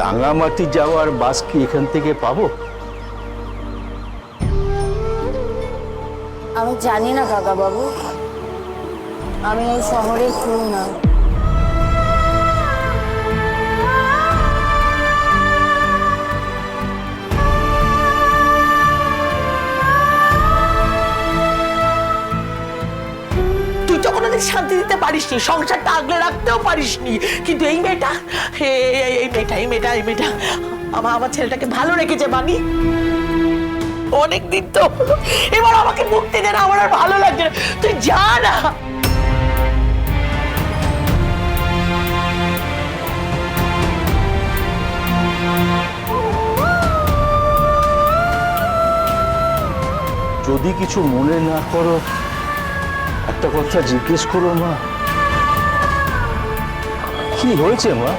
রাঙামাটি যাওয়ার বাস কি এখান থেকে পাবো? আমি জানি না কাকা বাবু আমি এই শহরের কেউ না। তুই তো কোনোদিন শান্তি দিতে পারিসনি সংসারটা আগলে রাখতেও পারিসনি। কিন্তু এই মেয়েটা এই মেয়েটা এই মেয়েটা এই মেয়েটা। আমার আমার ছেলেটাকে ভালো রেখেছে, বানি। অনেক দিন তো এবার আমাকে মুক্তি দে না, আমার আর ভালো লাগছে না। তুই যা না। যদি কিছু মনে না করো, একটা কথা জিজ্ঞেস করো মা। কি হয়েছে মা?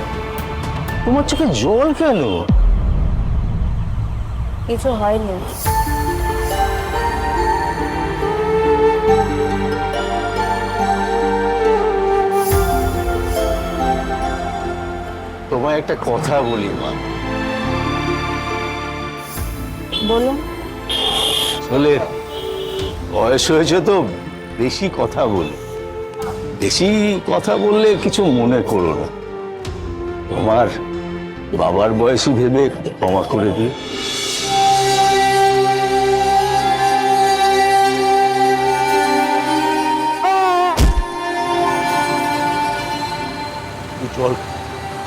তোমার চোখে জল কেন? কিছু হয়নি। তোমায় একটা কথা বলি মা। বলুন। আসলে বয়স হয়েছে তো বেশি কথা বলি। বেশি কথা বললে কিছু মনে করো না। তোমার বাবার বয়সী ভেবে ক্ষমা করে একটু জল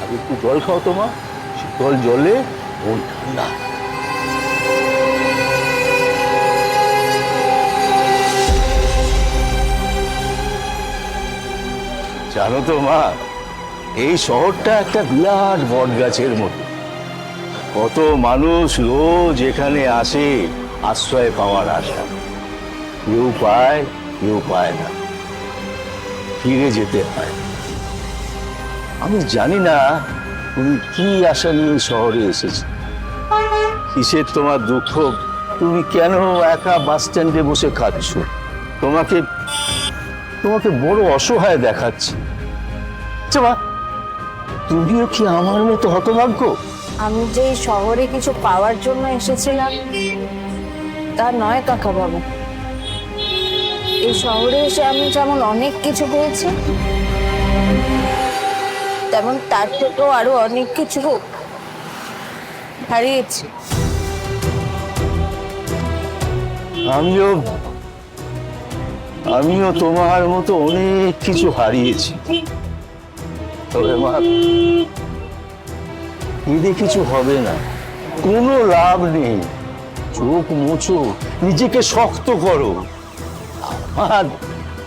আর একটু জল খাও তোমার শীতল জলে মন ঠান্ডা। জানো তো মা এই শহরটা একটা বিরাট বট গাছের মতো। কত মানুষ রোজ এখানে আসে আশ্রয় পাওয়ার আশা। কেউ পায় কেউ পায় না। ফিরে যেতে হয়। আমি জানি না তুমি কি আশা নিয়ে শহরে এসেছ। কিসের তোমার দুঃখ? তুমি কেন একা বাস স্ট্যান্ডে বসে খাচ্ছ? তোমাকে তোমাকে বড় অসহায় দেখাচ্ছে। আচ্ছা তুমিও কি আমার মতো হতভাগ্য? আমি যে শহরে কিছু পাওয়ার জন্য এসেছিলাম তা নয় কাকা বাবু। এই শহরে এসে আমি যেমন অনেক কিছু পেয়েছি তেমন তার থেকেও আরও অনেক কিছু হারিয়েছি। আমিও আমিও তোমার মতো অনেক কিছু হারিয়েছি। তবে মা এতে কিছু হবে না। কোনো লাভ নেই। চোখ মুছো, নিজেকে শক্ত করো। আমার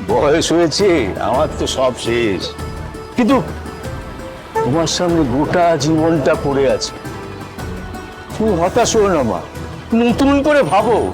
বয়স হয়েছে, আমার তো সব শেষ। কিন্তু তোমার সামনে গোটা জীবনটা পড়ে আছে। তুমি হতাশ হো না, মা। নতুন করে ভাবো।